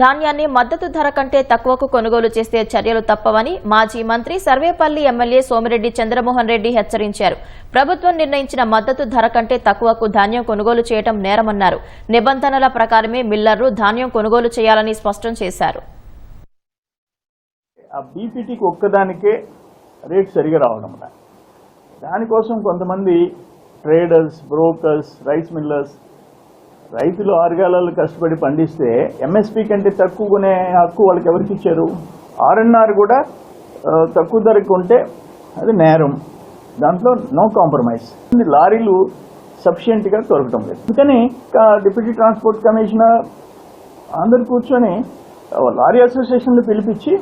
ధాన్యాన్ని మద్దతు ధర కంటే తక్కువకు కొనుగోలు చేస్తే చర్యలు తప్పవని మాజీ మంత్రి సర్వేపల్లి ఎమ్మెల్యే సోమిరెడ్డి చంద్రమోహన్ రెడ్డి హెచ్చరించారు. ప్రభుత్వం నిర్ణయించిన మద్దతు ధర కంటే తక్కువకు ధాన్యం కొనుగోలు చేయడం నేరమన్నారు. నిబంధనల ప్రకారమే మిల్లర్లు ధాన్యం కొనుగోలు చేయాలని స్పష్టం చేశారు. ఆ బీపీటీకి ఒక్కదానికే రేట్ సరిగా రావడం దానికోసం కొంతమంది ట్రేడర్స్ బ్రోకర్స్ రైస్ మిల్లర్స్ రైతులు ఆరుగాలాలు కష్టపడి పండిస్తే ఎంఎస్పి కంటే తక్కువ కొనే హక్కు వాళ్ళకి ఎవరికి ఇచ్చారు? ఆర్ఎన్ఆర్ కూడా తక్కువ ధరకు ఉంటే అది నేరం. దాంట్లో నో కాంప్రమైజ్ లారీలు సఫిషియెంట్గా దొరకటం లేదు. అందుకని డిప్యూటీ ట్రాన్స్పోర్ట్ కమిషనర్ అందరు కూర్చొని లారీ అసోసియేషన్లు పిలిపించి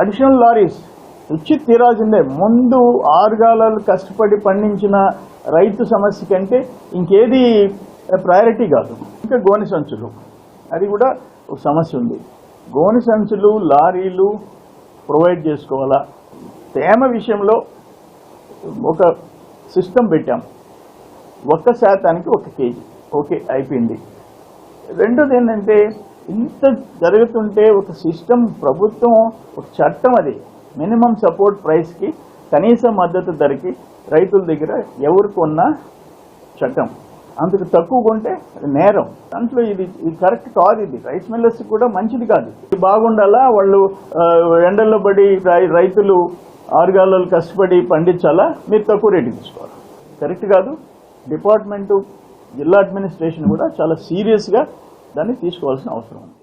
అడిషనల్ లారీస్ ఇచ్చి తీరాల్సిందే. ముందు ఆరుగాలాలు కష్టపడి పండించిన రైతు సమస్య కంటే ఇంకేది ప్రయారిటీ కాదు. ఇంకా గోనె సంచులు. అది కూడా ఒక సమస్య ఉంది. గోనె సంచులు లారీలు ప్రొవైడ్ చేసుకోవాలా? తేమ విషయంలో ఒక సిస్టమ్ పెట్టాం. ఒక్క శాతానికి ఒక కేజీ. ఓకే అయిపోయింది. రెండోది ఏంటంటే ఇంత జరుగుతుంటే ఒక సిస్టమ్ ప్రభుత్వం ఒక చట్టం అది. మినిమం సపోర్ట్ ప్రైస్కి కనీస మద్దతు ధరకి రైతుల దగ్గర ఎవరు కొన్నా చట్టం. అంతకు తక్కువ కొంటే నేరం. దాంట్లో ఇది ఇది కరెక్ట్ కాదు ఇది. రైస్ మిల్లర్స్ కూడా మంచిది కాదు. ఇది బాగుండాలా? వాళ్ళు ఎండల్లో పడి రైతులు ఆరుగాలలో కష్టపడి పండించాలా? మీరు తక్కువ రేటు తీసుకోవాలి. కరెక్ట్ కాదు. డిపార్ట్మెంటు జిల్లా అడ్మినిస్ట్రేషన్ కూడా చాలా సీరియస్గా దాన్ని తీసుకోవాల్సిన అవసరం ఉంది.